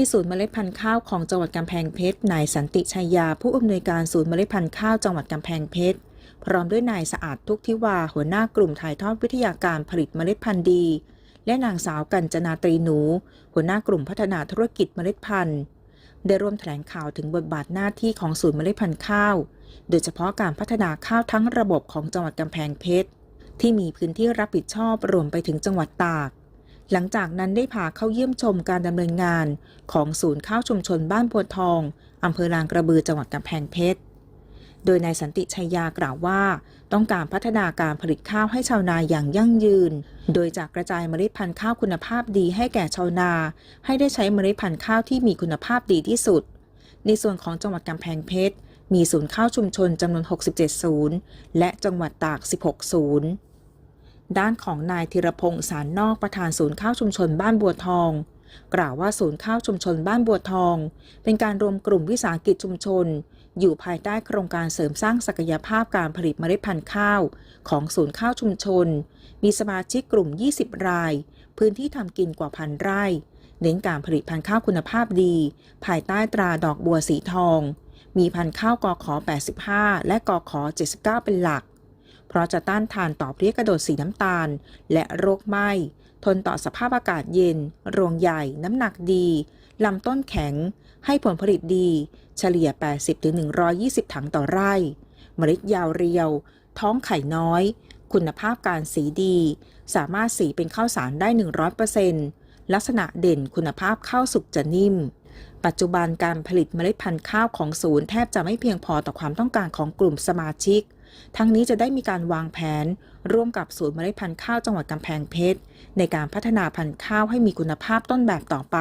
ที่ศูนย์เมล็ดพันธุ์ข้าวของจังหวัดกำแพงเพชร นายสันติชัยยา ผู้อำนวยการศูนย์เมล็ดพันธุ์ข้าวจังหวัดกำแพงเพชร พร้อมด้วยนายสะอาดทุกทิวา หัวหน้ากลุ่มถ่ายทอดวิทยาการผลิตเมล็ดพันธุ์ดี และนางสาวกัญจนาตรีหนู หัวหน้ากลุ่มพัฒนาธุรกิจเมล็ดพันธุ์ ได้ร่วมแถลงข่าวถึงบทบาทหน้าที่ของศูนย์เมล็ดพันธุ์ข้าว โดยเฉพาะการพัฒนาข้าวทั้งระบบของจังหวัดกำแพงเพชรที่มีพื้นที่รับผิดชอบรวมไปถึงจังหวัดตาก หลังจากนั้นได้พาเข้าเยี่ยมชมการดำเนินงาน ของศูนย์ข้าวชุมชนบ้านโพธิ์ทองอำเภอลางกระบือจังหวัดกำแพงเพชร โดยนายสันติชัยยากล่าวว่า ต้องการพัฒนาการผลิตข้าวให้ชาวนาอย่างยั่งยืน โดยจากกระจายเมล็ดพันธุ์ข้าวคุณภาพดีให้แก่ชาวนา ให้ได้ใช้เมล็ดพันธุ์ข้าวที่มีคุณภาพดีที่สุด ในส่วนของจังหวัดกำแพงเพชรมีศูนย์ข้าวชุมชนจำนวน 67 ศูนย์ และจังหวัดตาก 16 ศูนย์ ด้านของนายธีรพงษ์สารนอกประธานศูนย์ข้าวชุมชนบ้านบัวทอง กล่าวว่าศูนย์ข้าวชุมชนบ้านบัวทอง เป็นการรวมกลุ่มวิสาหกิจชุมชน อยู่ภายใต้โครงการเสริมสร้างศักยภาพการผลิตเมล็ดพันธุ์ข้าว ของศูนย์ข้าวชุมชน มีสมาชิกกลุ่ม 20 ราย พื้นที่ทำกินกว่าพันไร่ เน้นการผลิตพันธุ์ข้าวคุณภาพดี ภายใต้ตราดอกบัวสีทอง มีพันธุ์ข้าวกอขอ85 และกอขอ79 เป็นหลัก เพราะจะต้านทานต่อเพลี้ยกระโดดสีน้ำตาล และโรคไหม้ ทนต่อสภาพอากาศเย็น รวงใหญ่ น้ำหนักดี ลำต้นแข็ง ให้ผลผลิตดี เฉลี่ย 80-120 ถังต่อไร่ เมล็ดยาวเรียว ท้องไข่น้อย คุณภาพการสีดี สามารถสีเป็นข้าวสารได้ 100%ลักษณะเด่นคุณภาพข้าวสุกจะนิ่มปัจจุบันการผลิตเมล็ดพันธุ์ข้าวของศูนย์แทบจะไม่เพียงพอต่อความต้องการของกลุ่มสมาชิก ทั้งนี้จะได้มีการวางแผน ร่วมกับศูนย์เมล็ดพันธุ์ข้าวจังหวัดกำแพงเพชร ในการพัฒนาพันธุ์ข้าวให้มีคุณภาพต้นแบบต่อไป